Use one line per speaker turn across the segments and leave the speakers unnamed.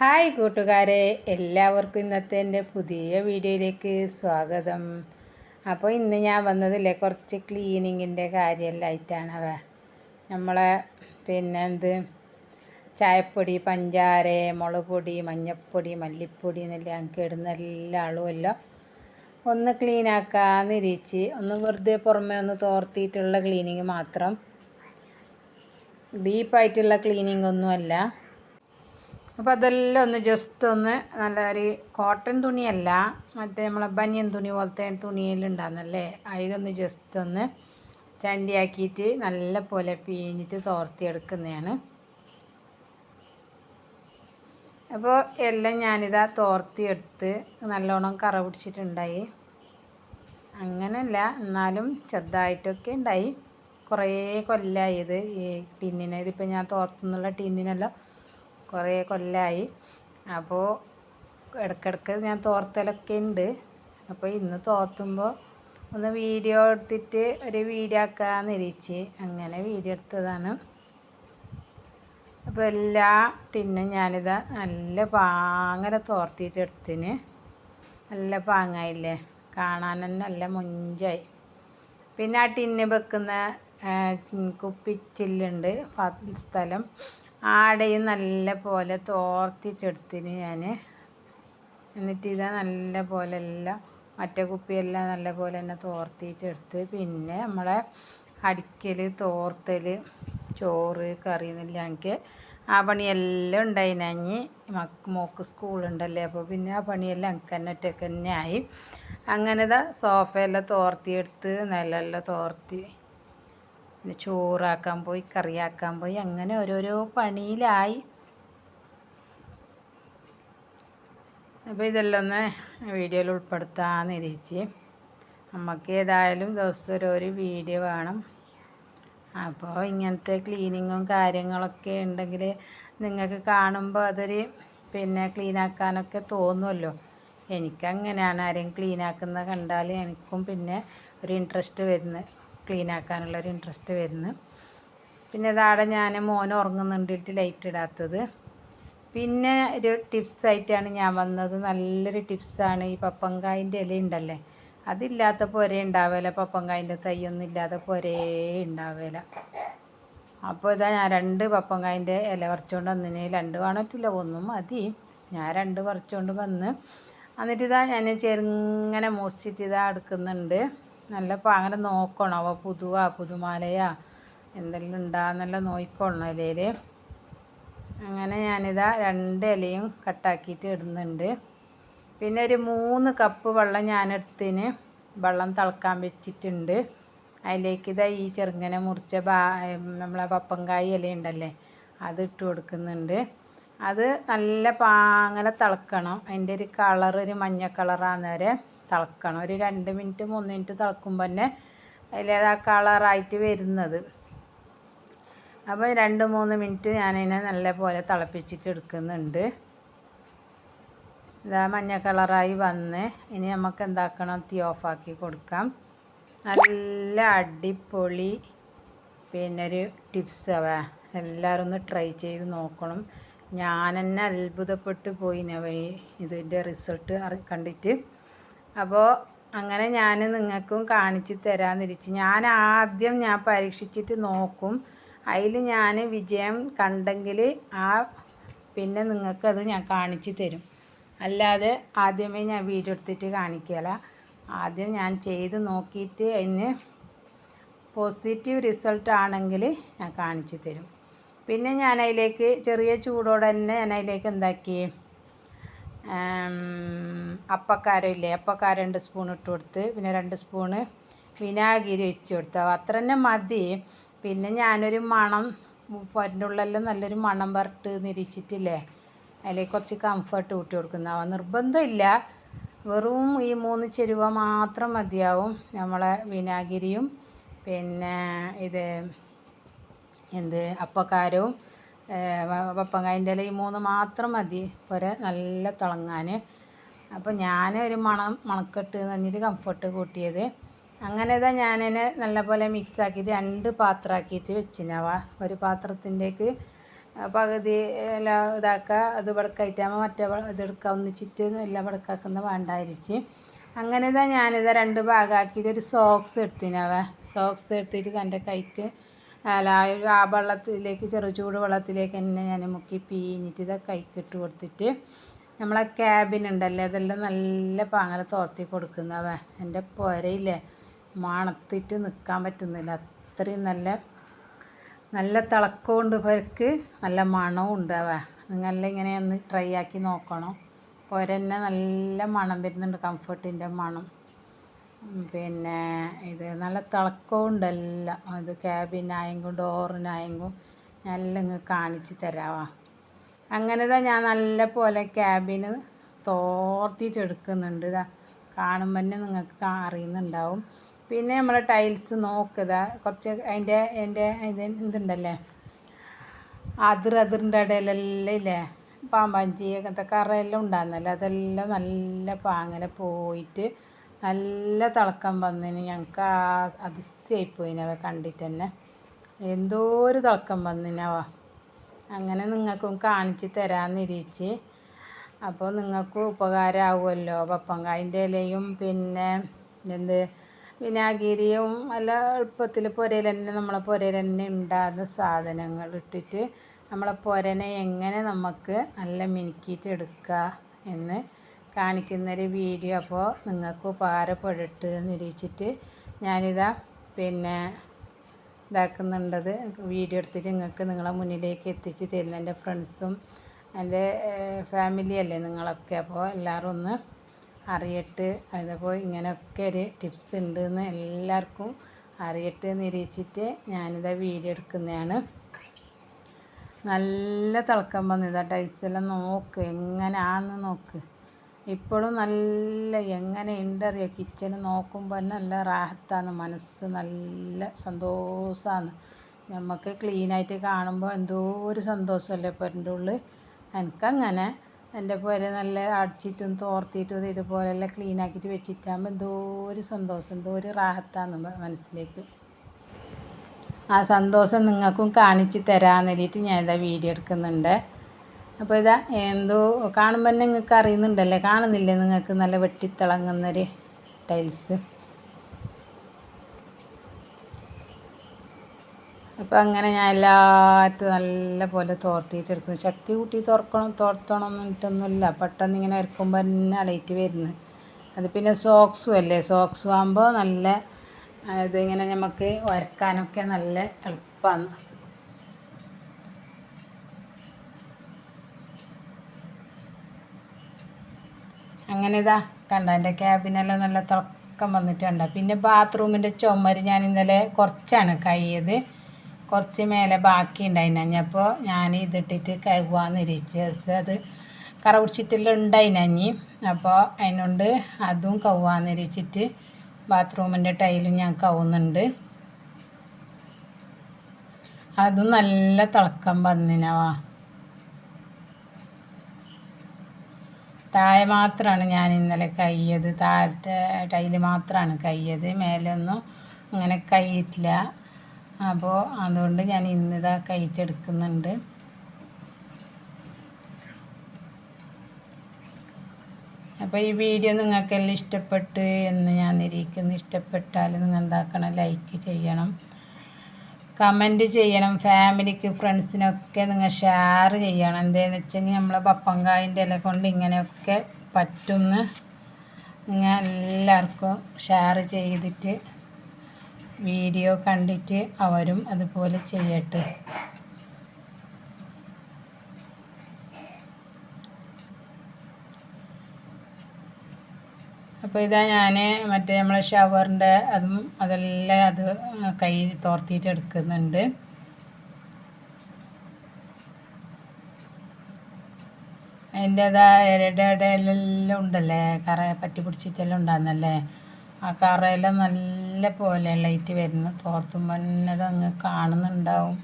Hi കൂട്ടുകാരെ എല്ലാവർക്കും ഇന്നത്തെ എന്റെ പുതിയ വീഡിയോയിലേക്ക് സ്വാഗതം. അപ്പോൾ ഇന്ന് ഞാൻ വന്നതില്ലേ കുറച്ച് ക്ലീനിങ്ങിന്റെ കാര്യമെല്ലാമായിട്ടാണ് അവ. നമ്മളെ പിന്നെ എന്ത് ചായപ്പൊടി പഞ്ചാര മുളക് പൊടി മഞ്ഞൾപ്പൊടി മല്ലിപ്പൊടി എന്നെല്ലാം കേടുന്ന എല്ലാ ആളുമല്ലോ ഒന്ന് ക്ലീൻ ആക്കാമെന്ന് ഇരിച്ച് ഒന്ന് വെറുതെ പുറമേ ഒന്ന് തോർത്തിയിട്ടുള്ള ക്ലീനിങ് മാത്രം. ഡീപ്പായിട്ടുള്ള ക്ലീനിങ് ഒന്നുമല്ല അപ്പോൾ അതെല്ലാം ഒന്ന് ജസ്റ്റ് ഒന്ന് നല്ല ഒരു കോട്ടൺ തുണിയല്ല മറ്റേ നമ്മളെ ബനിയൻ തുണി പോലത്തെ തുണിയിലുണ്ടാകുന്നല്ലേ അതിലൊന്ന് ജസ്റ്റ് ഒന്ന് ചണ്ടിയാക്കിയിട്ട് നല്ല പോലെ പിഴിഞ്ഞിട്ട് തോർത്തിയെടുക്കുന്നതാണ്. അപ്പോൾ എല്ലാം ഞാനിതാ തോർത്തിയെടുത്ത് നല്ലോണം കറ പിടിച്ചിട്ടുണ്ടായി. അങ്ങനല്ല എന്നാലും ചെറുതായിട്ടൊക്കെ ഉണ്ടായി. കുറേ കൊല്ലമായി ഇത് ഈ ടിന്നിനെ. ഇതിപ്പോൾ ഞാൻ തോർത്തുന്നുള്ള ടിന്നിനെല്ലാം കുറേ കൊല്ലമായി അപ്പോൾ ഇടയ്ക്കിടയ്ക്ക് ഞാൻ തോർത്തലൊക്കെ ഉണ്ട്. അപ്പോൾ ഇന്ന് തോർത്തുമ്പോൾ ഒന്ന് വീഡിയോ എടുത്തിട്ട് ഒരു വീഡിയോ ആക്കാമെന്ന് ഇരിച്ച് അങ്ങനെ വീഡിയോ എടുത്തതാണ്. അപ്പോൾ എല്ലാ ടിന്നും ഞാനിതാ നല്ല പാങ്ങര തോർത്തിട്ട് എടുത്തിന്. നല്ല പാങ്ങായില്ലേ? കാണാൻ തന്നെ നല്ല മുഞ്ചായി. പിന്നെ ആ ടിന്ന് വെക്കുന്ന കുപ്പിച്ചില്ലുണ്ട്. സ്ഥലം. ആടെയും നല്ല പോലെ തോർത്തിട്ടെടുത്തിന് ഞാൻ എന്നിട്ട് ഇതാ നല്ല പോലെ എല്ലാം മറ്റേ കുപ്പിയെല്ലാം നല്ല പോലെ തന്നെ തോർത്തിട്ടെടുത്ത്. പിന്നെ നമ്മളെ അടിക്കൽ തോർത്തൽ ചോറ് കറി എന്നെല്ലാം എനിക്ക് ആ പണിയെല്ലാം ഉണ്ടായിനഞ്ഞ് മക്ക് മോക്ക് സ്കൂളുണ്ടല്ലേ അപ്പോൾ പിന്നെ ആ പണിയെല്ലാം എനിക്ക് തന്നെ ഒറ്റയ്ക്ക് തന്നെ ആയി. അങ്ങനെ ഇതാ സോഫയെല്ലാം തോർത്തിയെടുത്ത് നിലമെല്ലാം തോർത്തി. പിന്നെ ചോറാക്കാൻ പോയി കറിയാക്കാൻ പോയി അങ്ങനെ ഓരോരോ പണിയിലായി. അപ്പോൾ ഇതെല്ലാം ഒന്ന് വീഡിയോയിൽ ഉൾപ്പെടുത്താമെന്ന് ഇരിച്ച് നമുക്ക് ഏതായാലും ദിവസം ഓരോരു വീഡിയോ വേണം. അപ്പോൾ ഇങ്ങനത്തെ ക്ലീനിങ്ങും കാര്യങ്ങളൊക്കെ ഉണ്ടെങ്കിൽ നിങ്ങൾക്ക് കാണുമ്പോൾ അതൊരു പിന്നെ ക്ലീനാക്കാനൊക്കെ തോന്നുമല്ലോ എനിക്കങ്ങനെയാണ് ആരെയും ക്ലീനാക്കുന്നത് കണ്ടാൽ എനിക്കും പിന്നെ ഒരു ഇൻട്രസ്റ്റ് വരുന്നത്. ക്ലീനാക്കാനുള്ളൊരു ഇൻട്രസ്റ്റ് വരുന്നു. പിന്നെ ഇതാടെ ഞാൻ മോൻ ഉറങ്ങുന്നുണ്ടിട്ട് ലൈറ്റ് ഇടാത്തത്. പിന്നെ ഒരു ടിപ്സ് ആയിട്ടാണ് ഞാൻ വന്നത്. നല്ലൊരു ടിപ്സാണ് ഈ പപ്പങ്കായിന്റെ ഇല ഉണ്ടല്ലേ? അതില്ലാത്ത പൊര ഉണ്ടാവില്ല പപ്പങ്കായിന്റെ തൈയൊന്നും ഇല്ലാതെ പൊരേ ഉണ്ടാവില്ല അപ്പോൾ ഇതാ ഞാൻ രണ്ട് പപ്പങ്കായിന്റെ ഇല പറിച്ചുകൊണ്ട് വന്നിന്. രണ്ട് വേണത്തില്ല ഒന്നും മതി. ഞാൻ രണ്ട് പറിച്ചുകൊണ്ട് വന്ന്. എന്നിട്ട് ഇതാ ഞാൻ ചെറുങ്ങനെ മോസിച്ചിട്ട് ഇതാ എടുക്കുന്നുണ്ട്. നല്ല അങ്ങനെ നോക്കണം. അവ പുതുവാ പുതുമാലയാ. എന്തെല്ലാം ഉണ്ടാന്നല്ല നോക്കിക്കൊള്ളണം ഇലയിൽ അങ്ങനെ ഞാനിതാ രണ്ട് ഇലയും കട്ടാക്കിയിട്ട് ഇടുന്നുണ്ട്. പിന്നെ ഒരു മൂന്ന് കപ്പ് വെള്ളം ഞാനെടുത്തിന് വെള്ളം തിളക്കാൻ വെച്ചിട്ടുണ്ട്. അതിലേക്ക് ഇതാ ഈ ചെറുങ്ങനെ മുറിച്ച ബാ നമ്മളെ പപ്പങ്കായ ഇല ഉണ്ടല്ലേ അത് ഇട്ട് കൊടുക്കുന്നുണ്ട്. അത് നല്ല പാങ്ങനെ തിളക്കണം. അതിന്റെ ഒരു കളർ ഒരു മഞ്ഞ കളറാകുന്ന വരെ തിളക്കണം. ഒരു രണ്ട് മിനിറ്റ് മൂന്ന് മിനിറ്റ് തിളക്കുമ്പോൾ തന്നെ അതിലേതാ കളറായിട്ട് വരുന്നത്. അപ്പോൾ രണ്ട് മൂന്ന് മിനിറ്റ് ഞാനതിനെ നല്ല പോലെ തിളപ്പിച്ചിട്ട് എടുക്കുന്നുണ്ട്. ഇതാ മഞ്ഞ കളറായി വന്ന്. ഇനി നമുക്ക് എന്താക്കണം? തീ ഓഫാക്കി കൊടുക്കാം. നല്ല അടിപൊളി പിന്നെ ഒരു ടിപ്സ് അവ. എല്ലാവരും ഒന്ന് ട്രൈ ചെയ്ത് നോക്കണം. ഞാൻ തന്നെ അത്ഭുതപ്പെട്ട് പോയി ഇതിന്റെ റിസൾട്ട് കണ്ടിട്ട്. അപ്പോൾ അങ്ങനെ ഞാൻ നിങ്ങൾക്കും കാണിച്ച് തരാമെന്നിരിച്ച് ഞാൻ ആദ്യം ഞാൻ പരീക്ഷിച്ചിട്ട് നോക്കും. അതിൽ ഞാൻ വിജയം കണ്ടെങ്കിൽ ആ പിന്നെ നിങ്ങൾക്കത് ഞാൻ കാണിച്ച് തരും. അല്ലാതെ ആദ്യമേ ഞാൻ വീഡിയോ എടുത്തിട്ട് കാണിക്കില്ല ആദ്യം ഞാൻ ചെയ്ത് നോക്കിയിട്ട് അതിന് പോസിറ്റീവ് റിസൾട്ട് ആണെങ്കിൽ ഞാൻ കാണിച്ച് തരും. പിന്നെ ഞാൻ അതിലേക്ക് ചെറിയ ചൂടോടെ തന്നെ ഞാൻ അതിലേക്ക് എന്താക്കി? അപ്പക്കാരം ഇല്ലേ അപ്പക്കാരം രണ്ട് സ്പൂൺ ഇട്ട് കൊടുത്ത് പിന്നെ രണ്ട് സ്പൂണ് വിനാഗിരി ഒഴിച്ച് കൊടുത്തു. അത്ര തന്നെ മതി. പിന്നെ ഞാനൊരു മണം പൊരന്റെ ഉള്ളെല്ലാം നല്ലൊരു മണം വരട്ട് നിരിച്ചിട്ടില്ലേ അതിലേക്ക് കുറച്ച് കംഫർട്ട് കൂട്ടി കൊടുക്കുന്നതാവാം നിർബന്ധമില്ല. വെറും ഈ മൂന്ന് ചെരുവ മാത്രം മതിയാവും. നമ്മളെ വിനാഗിരിയും പിന്നെ ഇത് എന്ത്? അപ്പക്കാരവും പപ്പങ്കായന്റെ ഇല ഈ മൂന്ന് മാത്രം മതി. ഒരു നല്ല തിളങ്ങാൻ അപ്പോൾ ഞാൻ ഒരു മണം മണക്കെട്ട് പറഞ്ഞിട്ട് കംഫർട്ട് കൂട്ടിയത്. അങ്ങനെ ഇതാ ഞാനതിനെ നല്ലപോലെ മിക്സ് ആക്കിയിട്ട് രണ്ട് പാത്രമാക്കിയിട്ട് വെച്ചിനാവാ. ഒരു പാത്രത്തിന്റെക്ക് പകുതി എല്ലാം ഇതാക്കുക അത് വടക്കായിട്ടാകുമ്പോൾ മറ്റേ ഇതെടുക്കുക ഒന്നിച്ചിട്ട് എല്ലാം വടക്കാക്കുന്ന വേണ്ടായിരിച്ച്. അങ്ങനെ ഇതാ ഞാനിതാ രണ്ട് ഭാഗമാക്കിയിട്ട് ഒരു സോക്സ് എടുത്തിനവ. സോക്സ് എടുത്തിട്ട് എന്റെ കൈക്ക് അല്ല ആ വെള്ളത്തിലേക്ക് ചെറു ചൂട് വെള്ളത്തിലേക്ക് തന്നെ ഞാൻ മുക്കി പീഞ്ഞിട്ട് ഇതാ കൈക്ക് ഇട്ട് കൊടുത്തിട്ട് നമ്മളെ ക്യാബിൻ ഉണ്ടല്ലേ അതെല്ലാം നല്ല പാങ്ങല തോർത്തി കൊടുക്കുന്നവ എന്റെ പുരയില്ലേ മണത്തിട്ട് നിൽക്കാൻ പറ്റുന്നില്ല. അത്രയും നല്ല നല്ല തിളക്കമുണ്ട് പുരക്ക് നല്ല മണവും ഉണ്ട് അവ നിങ്ങളെല്ലാം ഇങ്ങനെ ഒന്ന് ട്രൈ ആക്കി നോക്കണം. പുര തന്നെ നല്ല മണം വരുന്നുണ്ട് കംഫർട്ടിന്റെ മണം. പിന്നെ ഇത് നല്ല തിളക്കവും അത് ക്യാബിനായെങ്കും ഡോറിനായെങ്കും നല്ല ഇങ്ങ് കാണിച്ച് തരാവാ. അങ്ങനെ ഇതാ ഞാൻ നല്ല പോലെ ക്യാബിന് തോർത്തിട്ട് എടുക്കുന്നുണ്ട്. ഇതാ കാണുമ്പോൾ തന്നെ നിങ്ങൾക്ക് അറിയുന്നുണ്ടാവും. പിന്നെ നമ്മൾ ടൈൽസ് നോക്കുക കുറച്ച് അതിന്റെ അതിന്റെ ഇത് ഇതുണ്ടല്ലേ? അതിർ അതിറിന്റെ ഇടയിലെല്ലാം ഇല്ലേ? പാമ്പാഞ്ചി അങ്ങനത്തെ കറയെല്ലാം ഉണ്ടാകുന്നല്ലോ അതെല്ലാം നല്ല പാങ്ങനെ പോയിട്ട് നല്ല തിളക്കം വന്നതിന് ഞങ്ങൾക്ക് അതിശയായിപ്പോയിനവ കണ്ടിട്ട് തന്നെ എന്തോ ഒരു തിളക്കം വന്നിനവ അങ്ങനെ നിങ്ങൾക്കും കാണിച്ച് തരാമെന്നിരിച്ച് അപ്പോൾ നിങ്ങൾക്കും ഉപകാരമാവുമല്ലോ പപ്പങ്കായന്റെ ഇലയും പിന്നെ എന്ത്? വിനാഗിരിയും നല്ല എളുപ്പത്തിൽ പുരയിൽ തന്നെ നമ്മളെ പുരയിൽ തന്നെ ഉണ്ടാകുന്ന സാധനങ്ങൾ ഇട്ടിട്ട് നമ്മളെ പുരനെ എങ്ങനെ നമുക്ക് നല്ല മിനുക്കിയിട്ട് എടുക്കുക എന്ന് കാണിക്കുന്നൊരു വീഡിയോ അപ്പോൾ നിങ്ങൾക്ക് ഉപകാരപ്പെടട്ട് നിരീക്ഷിച്ചിട്ട് ഞാനിതാ പിന്നെ ഇതാക്കുന്നുണ്ടത്. വീഡിയോ എടുത്തിട്ട് നിങ്ങൾക്ക് നിങ്ങളെ മുന്നിലേക്ക് എത്തിച്ച് തരുന്ന എന്റെ ഫ്രണ്ട്സും എന്റെ ഫാമിലി അല്ലേ നിങ്ങളൊക്കെ. അപ്പോൾ എല്ലാവരും ഒന്ന് അറിയട്ട് അതപ്പോൾ ഇങ്ങനെയൊക്കെ ഒരു ടിപ്സ് ഉണ്ട് എന്ന് എല്ലാവർക്കും അറിയട്ട് നിരീക്ഷിച്ചിട്ട് ഞാനിതാ വീഡിയോ എടുക്കുന്നതാണ്. നല്ല തിളക്കം വന്നതാ ടൈൽസെല്ലാം നോക്ക്. എങ്ങനെയാണെന്ന് നോക്ക്. ഇപ്പോഴും നല്ല എങ്ങനെ ഉണ്ടറിയോ കിച്ചൺ നോക്കുമ്പോൾ തന്നെ നല്ല റാഹത്താണ്. മനസ്സ് നല്ല സന്തോഷമാണ് നമുക്ക് ക്ലീനായിട്ട് കാണുമ്പോൾ എന്തോ ഒരു സന്തോഷമല്ലേ പുരന്റെ ഉള്ളിൽ? എനിക്കങ്ങനെ. എന്റെ പുര നല്ല അടിച്ചിട്ടും തോർത്തിട്ടും ഇതുപോലെല്ലാം ക്ലീനാക്കിയിട്ട് വെച്ചിട്ടാകുമ്പോൾ എന്തോ ഒരു സന്തോഷം എന്തോ ഒരു റാഹത്താണ് മനസ്സിലേക്ക്. ആ സന്തോഷം നിങ്ങൾക്കും കാണിച്ച് വേണ്ടിയിട്ട് ഞാൻ ഇതാ വീഡിയോ എടുക്കുന്നുണ്ട്. അപ്പോൾ ഇതാ എന്തോ കാണുമ്പോൾ തന്നെ നിങ്ങൾക്ക് അറിയുന്നുണ്ടല്ലേ? കാണുന്നില്ലേ നിങ്ങൾക്ക് നല്ല വെട്ടിത്തിളങ്ങുന്നൊരു ടൈൽസ് അപ്പോൾ അങ്ങനെ ഞാൻ എല്ലാറ്റും നല്ല പോലെ തോർത്തിയിട്ട് ശക്തി കൂട്ടി തുറക്കണം തോർത്തണം എന്നിട്ടൊന്നുമില്ല. പെട്ടെന്ന് ഇങ്ങനെ വരക്കുമ്പോൾ തന്നെ അളയിറ്റ് വരുന്നു. അത് പിന്നെ സോക്സും അല്ലേ? സോക്സ് ആകുമ്പോൾ നല്ല ഇതിങ്ങനെ നമുക്ക് വരക്കാനൊക്കെ നല്ല എളുപ്പമാണ് അങ്ങനെ ഇതാ കണ്ട? എന്റെ ക്യാബിനെല്ലാം നല്ല തിളക്കം വന്നിട്ടുണ്ട് പിന്നെ ബാത്റൂമിന്റെ ചുമര് ഞാൻ ഇന്നലെ കുറച്ചാണ് കഴിയത് കുറച്ച് മേലെ ബാക്കി ഉണ്ടായിനഞ്ഞപ്പോൾ ഞാൻ ഇതിട്ടിട്ട് കഴുകാന്ന് ഇരിച്ച്. അത് കറ പിടിച്ചിട്ടെല്ലാം ഉണ്ടായിനഞ്ഞി അപ്പോൾ അതിനോണ്ട് അതും കവുവാന്ന് ഇരിച്ചിട്ട് ബാത്റൂമിന്റെ ടൈലും ഞാൻ കവുന്നുണ്ട് അതും നല്ല തിളക്കം വന്നിനവാ താഴെ മാത്രമാണ് ഞാൻ ഇന്നലെ കയ്യത്. താഴത്തെ ടൈൽ മാത്രമാണ് കയ്യത്. മേലൊന്നും അങ്ങനെ കയ്യിട്ടില്ല. അപ്പോൾ അതുകൊണ്ട് ഞാൻ ഇന്നിതാ കയ്യിട്ടെടുക്കുന്നുണ്ട്. അപ്പോൾ ഈ വീഡിയോ നിങ്ങൾക്കെല്ലാം ഇഷ്ടപ്പെട്ട് എന്ന് ഞാൻ നിരീക്കുന്നു ഇഷ്ടപ്പെട്ടാൽ നിങ്ങൾ എന്താക്കണം? ലൈക്ക് ചെയ്യണം. കമന്റ് ചെയ്യണം. ഫാമിലിക്ക് ഫ്രണ്ട്സിനൊക്കെ നിങ്ങൾ ഷെയർ ചെയ്യണം. എന്താണെന്ന് വെച്ചെങ്കിൽ നമ്മളെ പപ്പങ്കായന്റെ ഇല കൊണ്ട് ഇങ്ങനെയൊക്കെ പറ്റുമെന്ന് നിങ്ങൾ എല്ലാവർക്കും ഷെയർ ചെയ്തിട്ട് വീഡിയോ കണ്ടിട്ട് അവരും അതുപോലെ ചെയ്യട്ടെ. അപ്പോൾ ഇതാ ഞാൻ മറ്റേ നമ്മളെ ഷവറിന്റെ അതും അതെല്ലാം അത് കൈ തോർത്തിയിട്ട് എടുക്കുന്നുണ്ട്. അതിന്റെതായ ഇടയിലെല്ലാം ഉണ്ടല്ലേ? കറ പറ്റി പിടിച്ചിട്ടെല്ലാം ഉണ്ടാകുന്നല്ലേ ആ കറയെല്ലാം നല്ല പോലെ ലൈറ്റ് വരുന്നു. തോർത്തുമ്പോൾ തന്നെ അത് അങ്ങ് കാണുന്നുണ്ടാവും.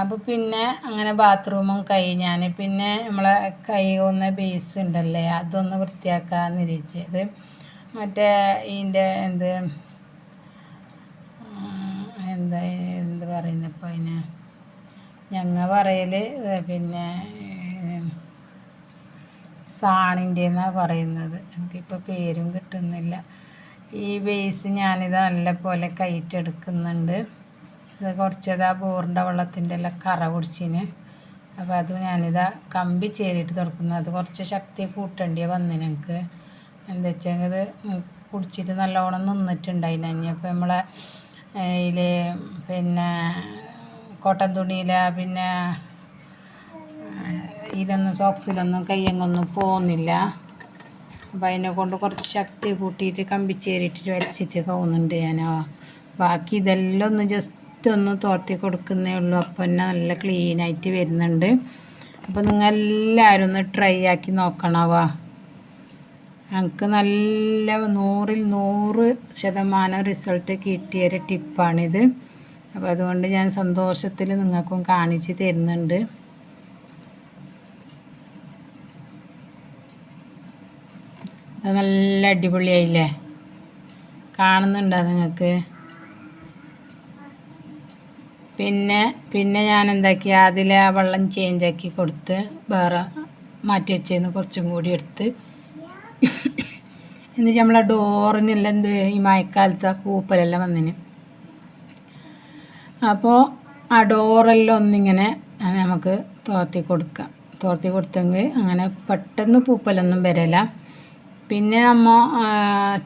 അപ്പോൾ പിന്നെ അങ്ങനെ ബാത്റൂമും ഞാൻ പിന്നെ നമ്മളെ കൈ ഒന്ന് ബേസ് ഉണ്ടല്ലേ അതൊന്ന് വൃത്തിയാക്കാമെന്ന് ഇരിച്ചത് മറ്റേ ഇതിന്റെ എന്ത് എന്താ എന്ത് പറയുന്നപ്പോൾ അതിന് ഞങ്ങൾ പറയൽ പിന്നെ സാണിന്റെ എന്നാണ് പറയുന്നത്. എനിക്കിപ്പോൾ പേരും കിട്ടുന്നില്ല. ഈ ബേസ് ഞാനിത് നല്ല പോലെ കയറ്റെടുക്കുന്നുണ്ട് ഇത് കുറച്ചത് ആ ബോറിന്റെ വെള്ളത്തിന്റെ എല്ലാം കറ പിടിച്ചിന് അപ്പോൾ അത് ഞാനിതാ കമ്പി ചേരിയിട്ട് തുറക്കുന്നത് അത് കുറച്ച് ശക്തി കൂട്ടേണ്ടി വന്നു ഞങ്ങൾക്ക് എന്താ വെച്ചാൽ ഇത് കുടിച്ചിട്ട് നല്ലോണം നിന്നിട്ടുണ്ടായിന്. അപ്പം നമ്മളെ ഇതിൽ പിന്നെ കോട്ടൻ തുണിയില പിന്നെ ഇതിലൊന്നും സോക്സിലൊന്നും കയ്യങ്ങൊന്നും പോകുന്നില്ല അപ്പം അതിനെ കൊണ്ട് കുറച്ച് ശക്തി കൂട്ടിയിട്ട് കമ്പിച്ചേരിട്ടിട്ട് വലിച്ചിട്ട് പോകുന്നുണ്ട് ഞാൻ ബാക്കി ഇതെല്ലാം ഒന്ന് ജസ്റ്റ് ഒന്ന് തോർത്തി കൊടുക്കുന്നേ ഉള്ളൂ. അപ്പം തന്നെ നല്ല ക്ലീനായിട്ട് വരുന്നുണ്ട്. അപ്പോൾ നിങ്ങൾ എല്ലാവരും ഒന്ന് ട്രൈ ആക്കി നോക്കണവാ. ഞങ്ങൾക്ക് നല്ല നൂറിൽ നൂറ് ശതമാനം റിസൾട്ട് കിട്ടിയൊരു ടിപ്പാണിത് അപ്പോൾ അതുകൊണ്ട് ഞാൻ സന്തോഷത്തിൽ നിങ്ങൾക്കും കാണിച്ച് തരുന്നുണ്ട്. നല്ല അടിപൊളിയായില്ലേ? കാണുന്നുണ്ടോ നിങ്ങൾക്ക് പിന്നെ പിന്നെ ഞാൻ എന്താക്കി അതിൽ ആ വെള്ളം ചേഞ്ച് ആക്കി കൊടുത്ത് വേറെ മാറ്റി വെച്ചതിന് കുറച്ചും കൂടി എടുത്ത്. എന്നിട്ട് നമ്മളെ ഡോറിനെല്ലാം എന്ത്? ഈ മഴക്കാലത്ത് പൂപ്പലെല്ലാം വന്നിന്. അപ്പോൾ ആ ഡോറെല്ലാം ഒന്നിങ്ങനെ നമുക്ക് തോർത്തി കൊടുക്കാം. തോർത്തി കൊടുത്തെങ്കിൽ അങ്ങനെ പെട്ടെന്ന് പൂപ്പലൊന്നും വരില്ല പിന്നെ നമ്മൾ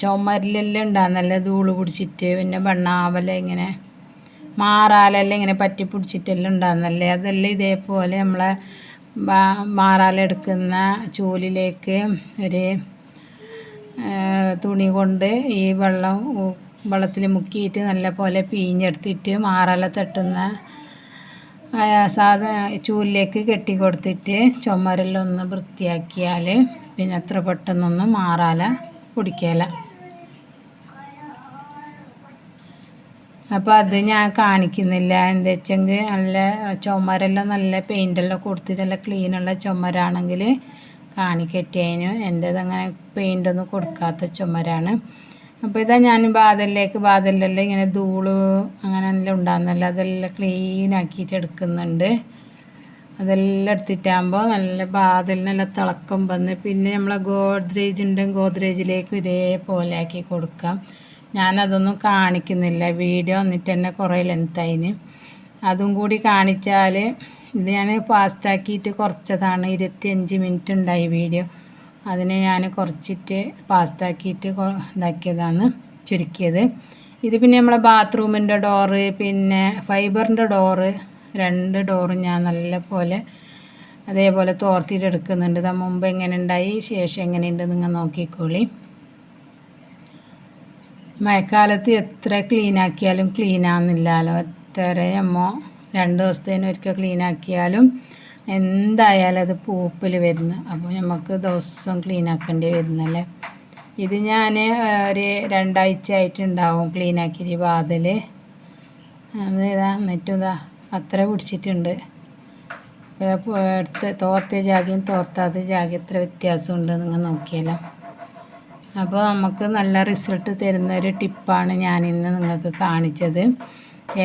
ചുമരിലെല്ലാം ഉണ്ടാകുന്നല്ലേ ധൂൾ പിടിച്ചിട്ട് പിന്നെ ബണ്ണാവല ഇങ്ങനെ മാറാലെല്ലാം ഇങ്ങനെ പറ്റി പിടിച്ചിട്ടെല്ലാം ഉണ്ടാകുന്നല്ലേ അതെല്ലാം ഇതേപോലെ നമ്മളെ മാറാലെടുക്കുന്ന ചൂലിലേക്ക് ഒരു തുണി കൊണ്ട് ഈ വെള്ളം വെള്ളത്തിൽ മുക്കിയിട്ട് നല്ല പോലെ പിഴിഞ്ഞെടുത്തിട്ട് മാറാല തട്ടുന്ന സാധാ ചൂലിലേക്ക് കെട്ടി കൊടുത്തിട്ട് ചുമരലൊന്ന് വൃത്തിയാക്കിയാൽ പിന്നെ അത്ര പെട്ടെന്നൊന്നും മാറാല കുടിക്കല അപ്പോൾ അത് ഞാൻ കാണിക്കുന്നില്ല. എന്താ വെച്ചെങ്കിൽ നല്ല ചുമരെല്ലാം നല്ല പെയിന്റെല്ലാം കൊടുത്തിട്ട് നല്ല ക്ലീനുള്ള ചുമരാണെങ്കിൽ കാണിക്കട്ടിയതിന് എന്റേത് അങ്ങനെ പെയിന്റൊന്നും കൊടുക്കാത്ത ചുമരാണ്. അപ്പോൾ ഇതാ ഞാൻ ബാദലിലേക്ക് ബാദലിലെല്ലാം ഇങ്ങനെ ധൂൾ അങ്ങനെ എല്ലാം ഉണ്ടാകുന്നല്ലോ അതെല്ലാം ക്ലീനാക്കിയിട്ട് എടുക്കുന്നുണ്ട്. അതെല്ലാം എടുത്തിട്ടാകുമ്പോൾ നല്ല ബാദലിനെല്ലാം തിളക്കം വന്ന് പിന്നെ നമ്മളെ ഗോദ്രേജ് ഉണ്ടെങ്കിൽ ഗോദ്രേജിലേക്ക് ഇതേപോലെ ആക്കി കൊടുക്കാം. ഞാനതൊന്നും കാണിക്കുന്നില്ല. വീഡിയോ വന്നിട്ട് തന്നെ കുറേ ലെങ്ത്തായിന് അതും കൂടി കാണിച്ചാൽ ഇത് ഞാൻ ഫാസ്റ്റാക്കിയിട്ട് കുറച്ചതാണ്. ഇരുപത്തിയഞ്ച് മിനിറ്റ് ഉണ്ടായി വീഡിയോ അതിനെ ഞാൻ കുറച്ചിട്ട് ഫാസ്റ്റാക്കിയിട്ട് ഇതാക്കിയതാണ് ചുരുക്കിയത്. ഇത് പിന്നെ നമ്മളെ ബാത്റൂമിന്റെ ഡോറ് പിന്നെ ഫൈബറിന്റെ ഡോറ് രണ്ട് ഡോറും ഞാൻ നല്ല പോലെ അതേപോലെ തോർത്തിട്ട് എടുക്കുന്നുണ്ട് മുമ്പ് എങ്ങനെ ഉണ്ടായി ശേഷം എങ്ങനെയുണ്ട് നിങ്ങൾ നോക്കിക്കോളി. മഴക്കാലത്ത് എത്ര ക്ലീൻ ആക്കിയാലും ക്ലീൻ ആവുന്നില്ലല്ലോ. എത്ര അമ്മ രണ്ട് ദിവസത്തേന് ഒരിക്കൽ ക്ലീൻ ആക്കിയാലും എന്തായാലും അത് പൂപ്പിൽ വരുന്നു. അപ്പോൾ നമുക്ക് ദിവസം ക്ലീൻ ആക്കേണ്ടി വരുന്നല്ലേ? ഇത് ഞാൻ ഒരു രണ്ടാഴ്ച ആയിട്ടുണ്ടാവും ക്ലീൻ ആക്കിയിട്ട് വാതിൽ അത് ഇതാ എന്നിട്ടും ഇതാ അത്ര പിടിച്ചിട്ടുണ്ട്. എടുത്ത് തോർത്തിയ ജാഗയും തോർത്താത്ത ജാഗയും എത്ര വ്യത്യാസമുണ്ട് നിങ്ങൾ നോക്കിയാലോ. അപ്പോൾ നമുക്ക് നല്ല റിസൾട്ട് തരുന്ന ഒരു ടിപ്പാണ് ഞാൻ ഇന്ന് നിങ്ങൾക്ക് കാണിച്ചത്.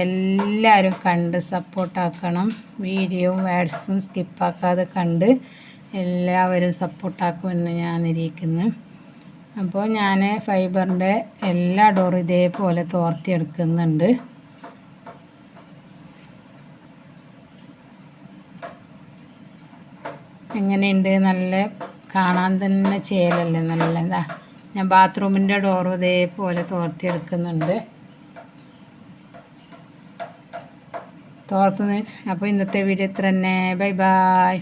എല്ലാവരും കണ്ട് സപ്പോർട്ടാക്കണം വീഡിയോയും വേഡ്സും സ്കിപ്പാക്കാതെ കണ്ട് എല്ലാവരും സപ്പോർട്ടാക്കുമെന്ന് ഞാൻ ഇരിക്കുന്നു അപ്പോൾ ഞാൻ ഫൈബറിന്റെ എല്ലാ ഡോറും ഇതേപോലെ തോർത്തിയെടുക്കുന്നുണ്ട്. എങ്ങനെയുണ്ട്? നല്ല കാണാൻ തന്നെ ചേലല്ലേ? നല്ല എന്താ ഞാൻ ബാത്റൂമിന്റെ ഡോറും ഇതേപോലെ തോർത്തിയെടുക്കുന്നുണ്ട്. തോർത്തുന്ന അപ്പോൾ ഇന്നത്തെ വീഡിയോ ഇത്ര തന്നെ. Bye bye